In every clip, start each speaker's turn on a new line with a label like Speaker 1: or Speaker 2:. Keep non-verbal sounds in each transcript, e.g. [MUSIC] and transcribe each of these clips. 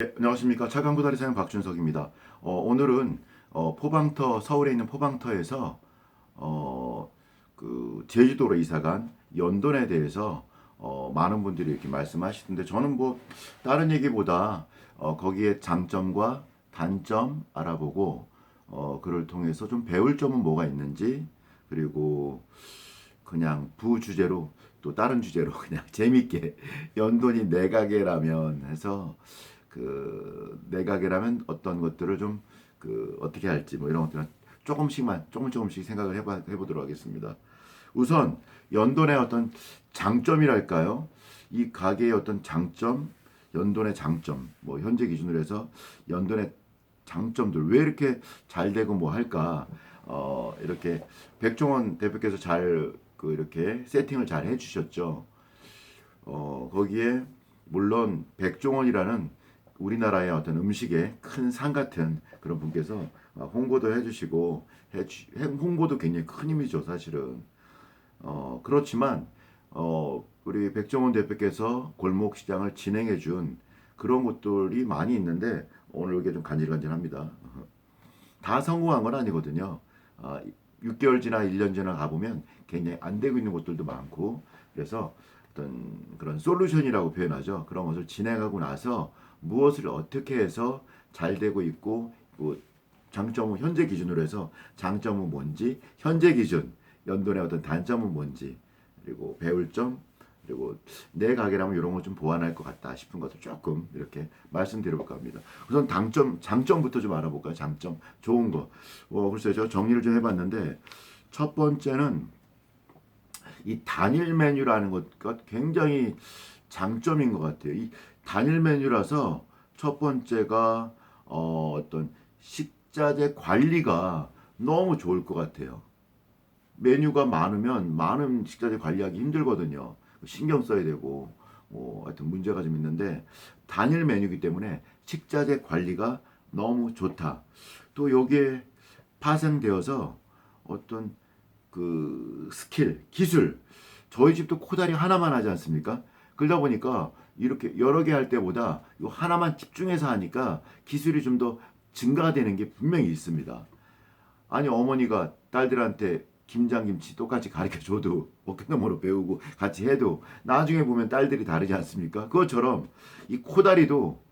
Speaker 1: 네, 안녕하십니까 차강구다리 사장 박준석입니다. 어, 오늘은 어, 포방터 서울에 있는 포방터에서 어, 그 제주도로 이사간 연돈에 대해서 어, 많은 분들이 이렇게 말씀하시던데 저는 뭐 다른 얘기보다 어, 거기에 장점과 단점 알아보고 어, 그를 통해서 좀 배울 점은 뭐가 있는지 그리고 그냥 부 주제로 또 다른 주제로 [LAUGHS] 그냥 재밌게 연돈이 내가게라면 해서 그 내가게라면 어떤 것들을 좀 그 어떻게 할지 뭐 이런 것들은 조금씩만 조금 조금씩 생각을 해봐, 해보도록 하겠습니다. 우선 연돈의 어떤 장점이랄까요? 이 가게의 어떤 장점, 연돈의 장점, 뭐 현재 기준으로 해서 연돈의 장점들 왜 이렇게 잘 되고 뭐 할까? 어 이렇게 백종원 대표께서 잘 그 이렇게 세팅을 잘 해주셨죠. 어 거기에 물론 백종원이라는 우리나라의 어떤 음식의 큰상 같은 그런 분께서 어, 홍보도 해주시고 해주, 홍보도 굉장히 큰 힘이죠 사실은 어 그렇지만 어 우리 백종원 대표께서 골목 시장을 진행해 준 그런 것들이 많이 있는데 오늘 이게 좀 간질간질합니다. [LAUGHS] 다 성공한 건 아니거든요. 아, 6개월 지나 1년 지나 가보면 굉장히 안 되고 있는 곳들도 많고 그래서 어떤 그런 솔루션이라고 표현하죠. 그런 것을 진행하고 나서 무엇을 어떻게 해서 잘 되고 있고 뭐 장점은 현재 기준으로 해서 장점은 뭔지 현재 기준 연돈의 어떤 단점은 뭔지 그리고 배울 점 그리고 내 가게라면 이런 거 좀 보완할 것 같다 싶은 것도 조금 이렇게 말씀드려볼까 합니다. 우선 당점, 장점부터 좀 알아볼까요? 장점, 좋은 거. 어, 글쎄요, 저 정리를 좀 해봤는데 첫 번째는 이 단일 메뉴라는 것가 굉장히 장점인 것 같아요. 이 단일 메뉴라서 첫 번째가 어, 어떤 식자재 관리가 너무 좋을 것 같아요. 메뉴가 많으면 많은 식자재 관리하기 힘들거든요. 신경 써야 되고 뭐 하여튼 문제가 좀 있는데 단일 메뉴이기 때문에 식자재 관리가 너무 좋다. 또 여기에 파생되어서 어떤 그 스킬, 기술 저희 집도 코다리 하나만 하지 않습니까? 그러다 보니까 이렇게 여러 개 할 때보다 이 하나만 집중해서 하니까 기술이 좀 더 증가되는 게 분명히 있습니다. 아니 어머니가 딸들한테 김장김치 똑같이 가르쳐 줘도 어깨너머로 배우고 같이 해도 나중에 보면 딸들이 다르지 않습니까? 그것처럼 이 코다리도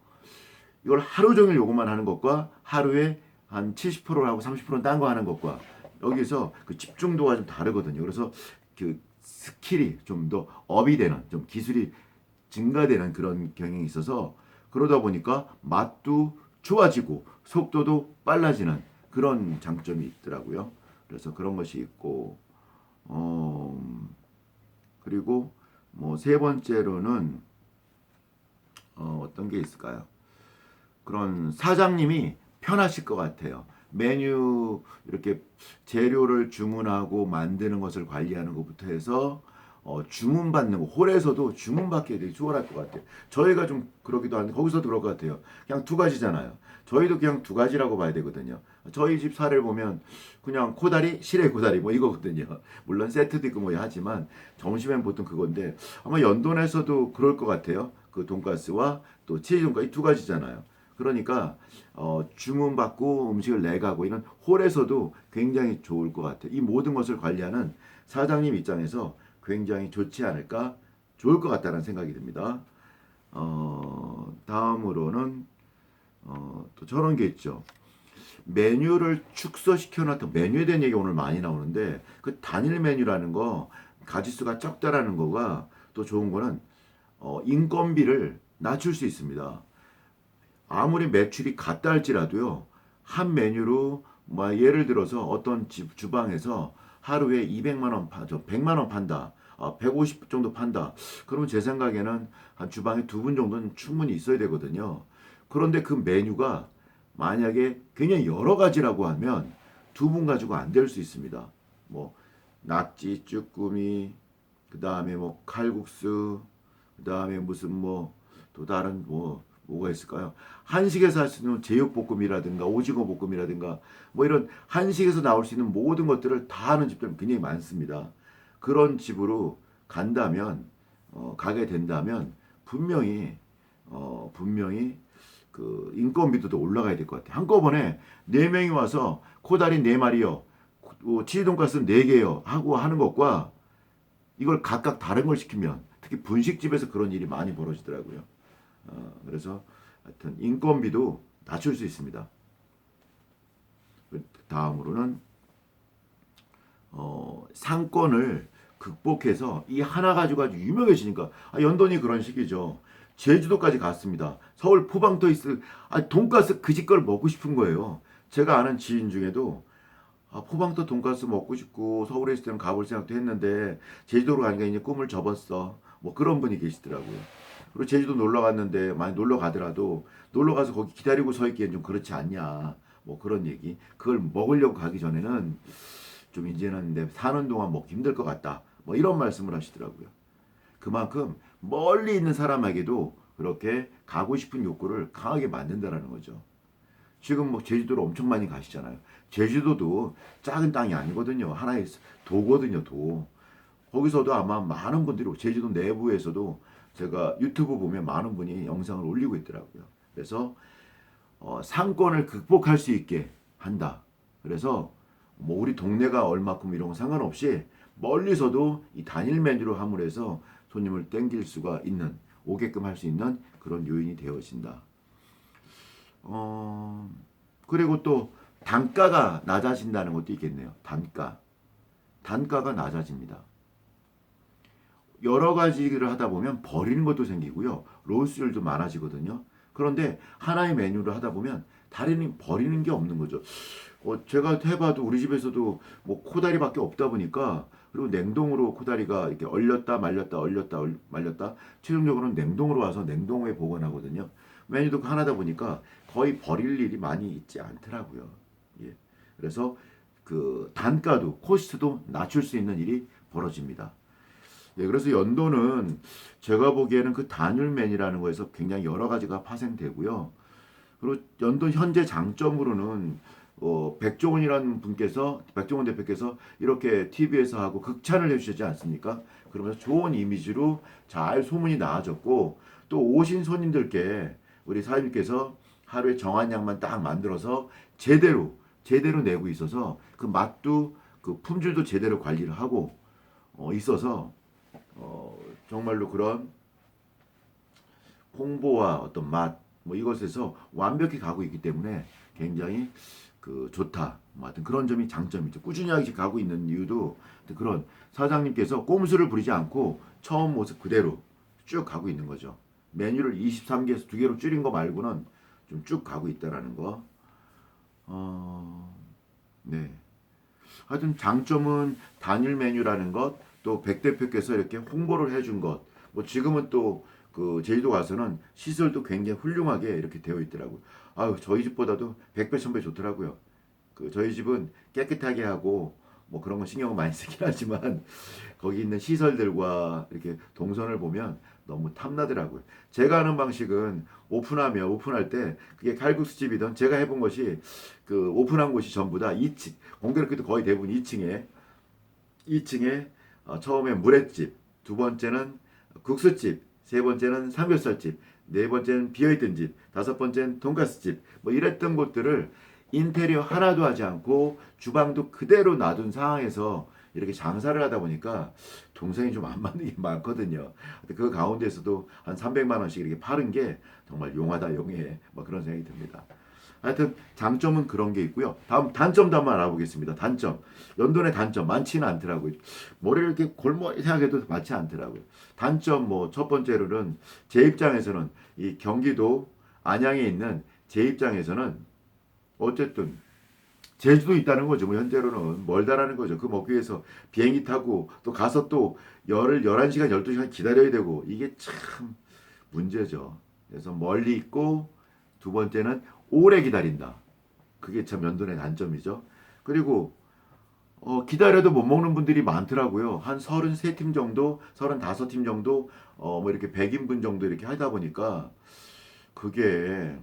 Speaker 1: 이걸 하루 종일 요것만 하는 것과 하루에 한 70%하고 30%는 딴 거 하는 것과 여기서 그 집중도가 좀 다르거든요. 그래서 그 스킬이 좀 더 업이 되는 좀 기술이 증가되는 그런 경향이 있어서 그러다 보니까 맛도 좋아지고 속도도 빨라지는 그런 장점이 있더라고요. 그래서 그런 것이 있고 어 그리고 뭐 세 번째로는 어 어떤 게 있을까요? 그런 사장님이 편하실 것 같아요. 메뉴 이렇게 재료를 주문하고 만드는 것을 관리하는 것부터 해서 어, 주문 받는 거 홀에서도 주문 받기 되게 수월할 것 같아요. 저희가 좀 그러기도 한데 거기서 그럴 것 같아요. 그냥 두 가지잖아요. 저희도 그냥 두 가지라고 봐야 되거든요. 저희 집 사례를 보면 그냥 코다리, 시래 코다리 뭐 이거거든요. 물론 세트도 있고 뭐 하지만 점심엔 보통 그건데 아마 연돈에서도 그럴 것 같아요. 그 돈가스와 또 치즈 돈가스 이 두 가지잖아요. 그러니까 어, 주문 받고 음식을 내가고 이런 홀에서도 굉장히 좋을 것 같아요. 이 모든 것을 관리하는 사장님 입장에서 굉장히 좋지 않을까 좋을 것 같다는 생각이 듭니다. 어, 다음으로는 어, 또 저런 게 있죠. 메뉴를 축소시켜 놨던 메뉴에 대한 얘기 오늘 많이 나오는데 그 단일 메뉴라는 거 가지수가 적다라는 거가 또 좋은 거는 어, 인건비를 낮출 수 있습니다. 아무리 매출이 같다 할지라도요 한 메뉴로 뭐 예를 들어서 어떤 집 주방에서 하루에 200만 원 파, 저 100만 원 판다. 아, 150 정도 판다. 그러면 제 생각에는 한 주방에 두 분 정도는 충분히 있어야 되거든요. 그런데 그 메뉴가 만약에 굉장히 여러 가지라고 하면 두 분 가지고 안 될 수 있습니다. 뭐 낙지, 쭈꾸미, 그 다음에 뭐 칼국수, 그 다음에 무슨 뭐 또 다른 뭐 뭐가 있을까요? 한식에서 할 수 있는 제육볶음이라든가 오징어 볶음이라든가 뭐 이런 한식에서 나올 수 있는 모든 것들을 다 하는 집들 굉장히 많습니다. 그런 집으로 간다면 어, 가게 된다면 분명히 어, 분명히 그 인건비도 더 올라가야 될 것 같아요. 한꺼번에 네 명이 와서 코다리 네 마리요, 어, 치즈 돈가스 네 개요 하고 하는 것과 이걸 각각 다른 걸 시키면 특히 분식집에서 그런 일이 많이 벌어지더라고요. 어, 그래서 하여튼 인건비도 낮출 수 있습니다. 그 다음으로는 어, 상권을 극복해서 이 하나 가지고 아주 유명해지니까 아, 연돈이 그런 식이죠. 제주도까지 갔습니다. 서울 포방터 있을 아 돈가스 그 집 걸 먹고 싶은 거예요. 제가 아는 지인 중에도 아, 포방터 돈가스 먹고 싶고 서울에 있을 때는 가볼 생각도 했는데 제주도로 가니까 이제 꿈을 접었어. 뭐 그런 분이 계시더라고요. 그리고 제주도 놀러 갔는데 많이 놀러 가더라도 놀러 가서 거기 기다리고 서 있기엔 좀 그렇지 않냐. 뭐 그런 얘기. 그걸 먹으려고 가기 전에는 좀 이제는 내 사는 동안 먹기 힘들 것 같다. 뭐 이런 말씀을 하시더라고요. 그만큼 멀리 있는 사람에게도 그렇게 가고 싶은 욕구를 강하게 만든다라는 거죠. 지금 뭐 제주도를 엄청 많이 가시잖아요. 제주도도 작은 땅이 아니거든요. 하나의 도거든요, 도. 거기서도 아마 많은 분들이 제주도 내부에서도 제가 유튜브 보면 많은 분이 영상을 올리고 있더라고요. 그래서 어, 상권을 극복할 수 있게 한다. 그래서 뭐 우리 동네가 얼마큼 이런 거 상관없이 멀리서도 이 단일 메뉴로 함으로 해서 손님을 땡길 수가 있는 오게끔 할 수 있는 그런 요인이 되어진다. 어 그리고 또 단가가 낮아진다는 것도 있겠네요. 단가 단가가 낮아집니다. 여러 가지를 하다 보면 버리는 것도 생기고요. 로스율도 많아지거든요. 그런데 하나의 메뉴를 하다 보면 다리는 버리는 게 없는 거죠. 어, 제가 해봐도 우리 집에서도 뭐 코다리밖에 없다 보니까 그리고 냉동으로 코다리가 이렇게 얼렸다 말렸다 얼렸다 얼- 말렸다 최종적으로는 냉동으로 와서 냉동에 보관하거든요. 메뉴도 하나다 보니까 거의 버릴 일이 많이 있지 않더라고요. 예. 그래서 그 단가도 코스트도 낮출 수 있는 일이 벌어집니다. 예, 그래서 연도는 제가 보기에는 그 단율맨이라는 거에서 굉장히 여러 가지가 파생되고요. 그리고 연도 현재 장점으로는 어, 백종원이라는 분께서 백종원 대표께서 이렇게 TV에서 하고 극찬을 해주시지 않습니까? 그러면서 좋은 이미지로 잘 소문이 나아졌고 또 오신 손님들께 우리 사장님께서 하루에 정한 양만 딱 만들어서 제대로 제대로 내고 있어서 그 맛도 그 품질도 제대로 관리를 하고 어, 있어서 어, 정말로 그런 홍보와 어떤 맛, 뭐 이것에서 완벽히 가고 있기 때문에 굉장히 그 좋다. 뭐 하여튼 그런 점이 장점이죠. 꾸준히 가고 있는 이유도 그런 사장님께서 꼼수를 부리지 않고 처음 모습 그대로 쭉 가고 있는 거죠. 메뉴를 23개에서 2개로 줄인 거 말고는 좀 쭉 가고 있다라는 거. 어, 네. 하여튼 장점은 단일 메뉴라는 것, 또 백 대표께서 이렇게 홍보를 해준 것, 뭐 지금은 또 그 제주도 가서는 시설도 굉장히 훌륭하게 이렇게 되어 있더라고요. 아유 저희 집보다도 백배 천배 좋더라고요. 그 저희 집은 깨끗하게 하고 뭐 그런 거 신경을 많이 쓰긴 하지만 [LAUGHS] 거기 있는 시설들과 이렇게 동선을 보면 너무 탐나더라고요. 제가 하는 방식은 오픈하면 오픈할 때 그게 칼국수집이든 제가 해본 것이 그 오픈한 곳이 전부 다 2층 공교롭게도 거의 대부분 2층에 2층에 어, 처음에 물회집, 두 번째는 국수집, 세 번째는 삼겹살집, 네 번째는 비어있던 집, 다섯 번째는 돈가스집, 뭐 이랬던 곳들을 인테리어 하나도 하지 않고 주방도 그대로 놔둔 상황에서 이렇게 장사를 하다 보니까 동생이 좀 안 맞는 게 많거든요. 그 가운데서도 한 300만 원씩 이렇게 파는 게 정말 용하다 용해 뭐 그런 생각이 듭니다. 하여튼 장점은 그런 게 있고요. 다음 단점도 한번 알아보겠습니다. 단점. 연돈의 단점 많지는 않더라고요. 머리를 이렇게 골머 생각해도 많지 않더라고요. 단점 뭐 첫 번째로는 제 입장에서는 이 경기도 안양에 있는 제 입장에서는 어쨌든 제주도 있다는 거죠. 뭐 현재로는 멀다라는 거죠. 그 먹기 위해서 비행기 타고 또 가서 또 열, 11시간, 12시간 기다려야 되고 이게 참 문제죠. 그래서 멀리 있고 두 번째는 오래 기다린다. 그게 참 연돈의 단점이죠. 그리고 어, 기다려도 못 먹는 분들이 많더라고요. 한 33팀 정도, 35팀 정도, 어, 뭐 이렇게 100인분 정도 이렇게 하다 보니까 그게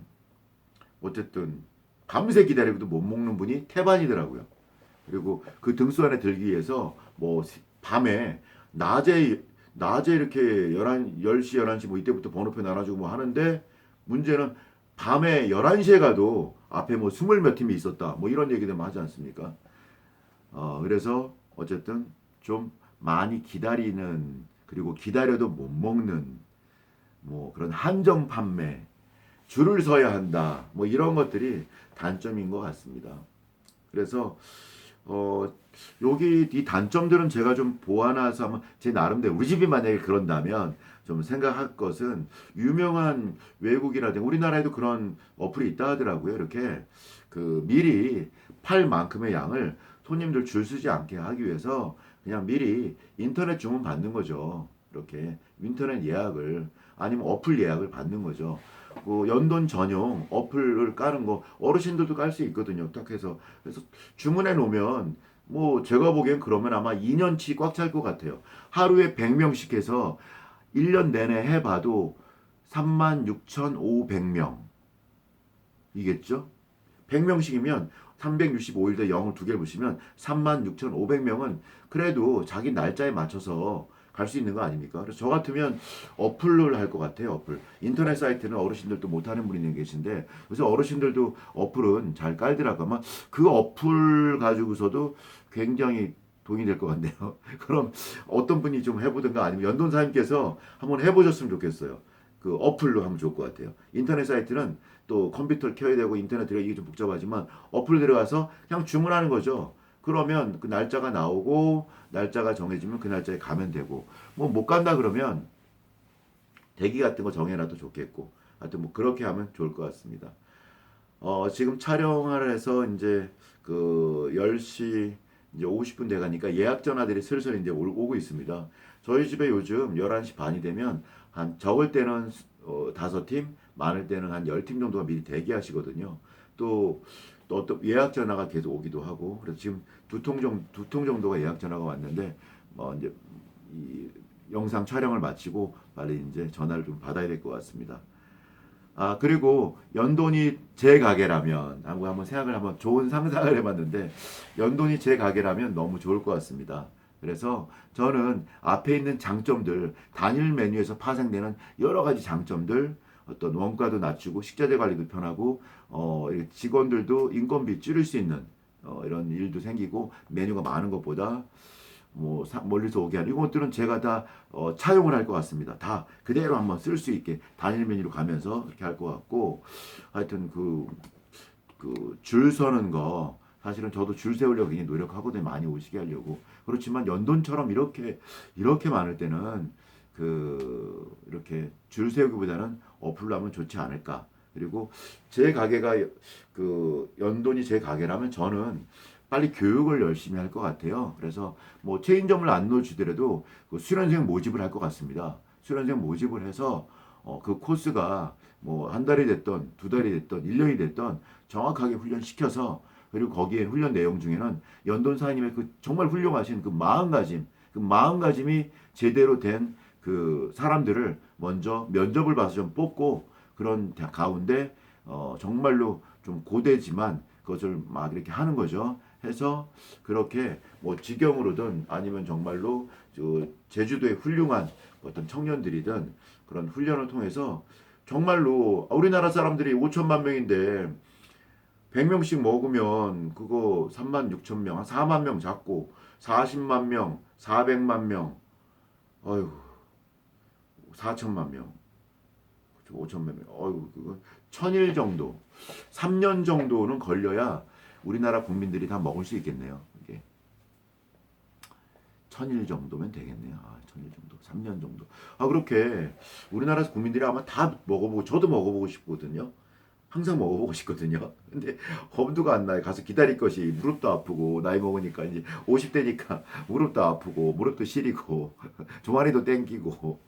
Speaker 1: 어쨌든 밤새 기다리고도 못 먹는 분이 태반이더라고요. 그리고 그 등수 안에 들기 위해서 뭐 시- 밤에 낮에 낮에 이렇게 11, 10시, 11시 뭐 이때부터 번호표 나눠주고 뭐 하는데 문제는 밤에 11시에 가도 앞에 뭐 스물 몇 팀이 있었다. 뭐 이런 얘기들 하지 않습니까? 어, 그래서 어쨌든 좀 많이 기다리는 그리고 기다려도 못 먹는 뭐 그런 한정 판매 줄을 서야 한다. 뭐 이런 것들이 단점인 것 같습니다. 그래서 어 여기 이 단점들은 제가 좀 보완해서 한번 제 나름대로 우리 집이 만약에 그런다면 좀 생각할 것은 유명한 외국이라든가 우리나라에도 그런 어플이 있다 하더라고요. 이렇게 그 미리 팔 만큼의 양을 손님들 줄 서지 않게 하기 위해서 그냥 미리 인터넷 주문 받는 거죠. 이렇게 인터넷 예약을 아니면 어플 예약을 받는 거죠. 그 연돈 전용 어플을 까는 거 어르신들도 깔 수 있거든요. 딱 해서 그래서 주문해 놓으면 뭐 제가 보기엔 그러면 아마 2년치 꽉 찰 것 같아요. 하루에 100명씩 해서 1년 내내 해봐도 36,500명 이겠죠? 100명씩이면 365일 대 0을 두개 보시면 36,500명은 그래도 자기 날짜에 맞춰서 갈 수 있는 거 아닙니까? 그래서 저 같으면 어플을 할 것 같아요. 어플. 인터넷 사이트는 어르신들도 못하는 분이 계신데 그래서 어르신들도 어플은 잘 깔더라고요. 아마 그 어플 가지고서도 굉장히 돈이 될것 같네요. [LAUGHS] 그럼 어떤 분이 좀 해보든가 아니면 연돈사님께서 한번 해보셨으면 좋겠어요. 그 어플로 하면 좋을 것 같아요. 인터넷 사이트는 또 컴퓨터를 켜야 되고 인터넷 들어가 이게 좀 복잡하지만 어플 들어가서 그냥 주문하는 거죠. 그러면 그 날짜가 나오고 날짜가 정해지면 그 날짜에 가면 되고 뭐 못 간다 그러면 대기 같은 거 정해놔도 좋겠고 하여튼 뭐 그렇게 하면 좋을 것 같습니다. 어 지금 촬영을 해서 이제 그 10시 이제 50분 돼 가니까 예약 전화들이 슬슬 이제 올- 오고 있습니다. 저희 집에 요즘 11시 반이 되면 한 적을 때는 어, 다섯 팀, 많을 때는 한열팀 정도가 미리 대기하시거든요. 또, 또 어떤 예약 전화가 계속 오기도 하고 그래서 지금 두 통 정도 두통 정도가 예약 전화가 왔는데 뭐 이제 이 영상 촬영을 마치고 빨리 이제 전화를 좀 받아야 될 것 같습니다. 아 그리고 연돈이 제 가게라면 하고 한번 생각을 한번 좋은 상상을 해봤는데 연돈이 제 가게라면 너무 좋을 것 같습니다. 그래서 저는 앞에 있는 장점들 단일 메뉴에서 파생되는 여러 가지 장점들 어떤 원가도 낮추고 식자재 관리도 편하고 어 직원들도 인건비 줄일 수 있는 어 이런 일도 생기고 메뉴가 많은 것보다 뭐 사- 멀리서 오게 하는 이런 것들은 제가 다 어, 차용을 할 것 같습니다. 다 그대로 한번 쓸 수 있게 단일 메뉴로 가면서 이렇게 할 것 같고 하여튼 그 그 줄 서는 거 사실은 저도 줄 세우려고 굉장히 노력하거든요. 많이 오시게 하려고. 그렇지만 연돈처럼 이렇게 이렇게 많을 때는 그 이렇게 줄 세우기보다는 어플로 하면 좋지 않을까. 그리고 제 가게가 그 연돈이 제 가게라면 저는 빨리 교육을 열심히 할 것 같아요. 그래서 뭐 체인점을 안 넣어주더라도 그 수련생 모집을 할 것 같습니다. 수련생 모집을 해서 어, 그 코스가 뭐 한 달이 됐던 두 달이 됐던 1년이 됐던 정확하게 훈련시켜서 그리고 거기에 훈련 내용 중에는 연돈 사장님의 그 정말 훌륭하신 그 마음가짐, 그 마음가짐이 제대로 된 그 사람들을 먼저 면접을 봐서 좀 뽑고 그런 대- 가운데 어, 정말로 좀 고되지만 그것을 막 이렇게 하는 거죠. 해서 그렇게 뭐 직영으로든 아니면 정말로 저 제주도의 훌륭한 어떤 청년들이든 그런 훈련을 통해서 정말로 우리나라 사람들이 5천만 명인데 100명씩 먹으면 그거 3만 6천 명, 한 4만 명 잡고 40만 명, 400만 명, 어휴 4천만 명, 5천만 명, 어휴 그거 천일 정도, 3년 정도는 걸려야 우리나라 국민들이 다 먹을 수 있겠네요. 이게 천일 정도면 되겠네요. 아, 천일 정도, 3년 정도. 아 그렇게 우리나라 국민들이 아마 다 먹어보고 저도 먹어보고 싶거든요. 항상 먹어보고 싶거든요. [LAUGHS] 근데 엄두가 안 나요. 가서 기다릴 것이 무릎도 아프고 나이 먹으니까 이제 50대니까 [LAUGHS] 무릎도 아프고 무릎도 시리고 [LAUGHS] 종아리도 땡기고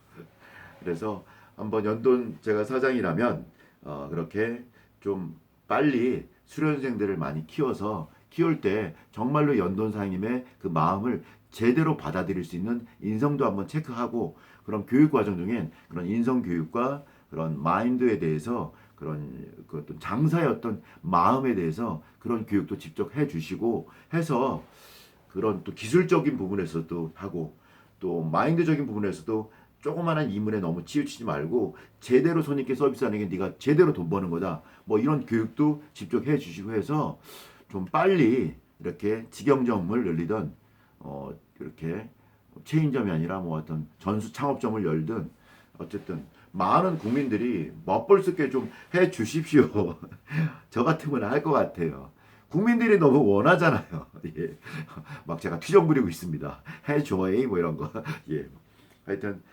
Speaker 1: 그래서 한번 연돈 제가 사장이라면 어, 그렇게 좀 빨리 수련생들을 많이 키워서 키울 때 정말로 연돈 사장님의 그 마음을 제대로 받아들일 수 있는 인성도 한번 체크하고 그런 교육 과정 중엔 그런 인성 교육과 그런 마인드에 대해서 그런 그 어떤 장사의 어떤 마음에 대해서 그런 교육도 직접 해 주시고 해서 그런 또 기술적인 부분에서도 하고 또 마인드적인 부분에서도 조그마한 이문에 너무 치우치지 말고 제대로 손님께 서비스하는 게 네가 제대로 돈 버는 거다. 뭐 이런 교육도 직접 해 주시고 해서 좀 빨리 이렇게 직영점을 열리던 어 이렇게 체인점이 아니라 뭐 어떤 전수 창업점을 열든 어쨌든 많은 국민들이 있게 좀 해 주십시오. [LAUGHS] 저 같으면 할 것 같아요. 국민들이 너무 원하잖아요. [LAUGHS] 예. 막 제가 투정 부리고 있습니다. 해줘이 뭐 이런 거. [LAUGHS] 예. 하여튼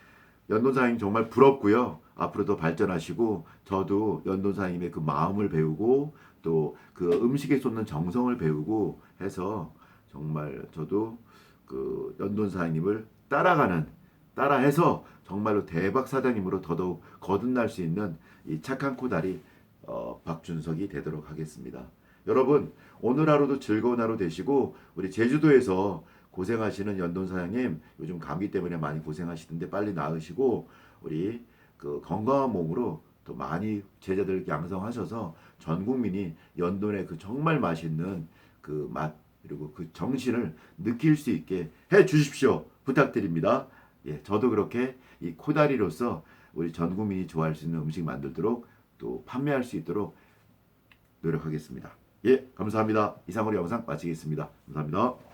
Speaker 1: 연돈사님 정말 부럽고요. 앞으로도 발전하시고 저도 연돈사님의 그 마음을 배우고 또 그 음식에 쏟는 정성을 배우고 해서 정말 저도 그 연돈사님을 따라가는 따라해서 정말로 대박 사장님으로 더더욱 거듭날 수 있는 이 착한 코다리 어, 박준석이 되도록 하겠습니다. 여러분 오늘 하루도 즐거운 하루 되시고 우리 제주도에서 고생하시는 연돈 사장님 요즘 감기 때문에 많이 고생하시던데 빨리 나으시고 우리 그 건강한 몸으로 또 많이 제자들 양성하셔서 전 국민이 연돈의 그 정말 맛있는 그 맛 그리고 그 정신을 느낄 수 있게 해 주십시오 부탁드립니다. 예, 저도 그렇게 이 코다리로서 우리 전 국민이 좋아할 수 있는 음식 만들도록 또 판매할 수 있도록 노력하겠습니다. 예, 감사합니다. 이상으로 영상 마치겠습니다. 감사합니다.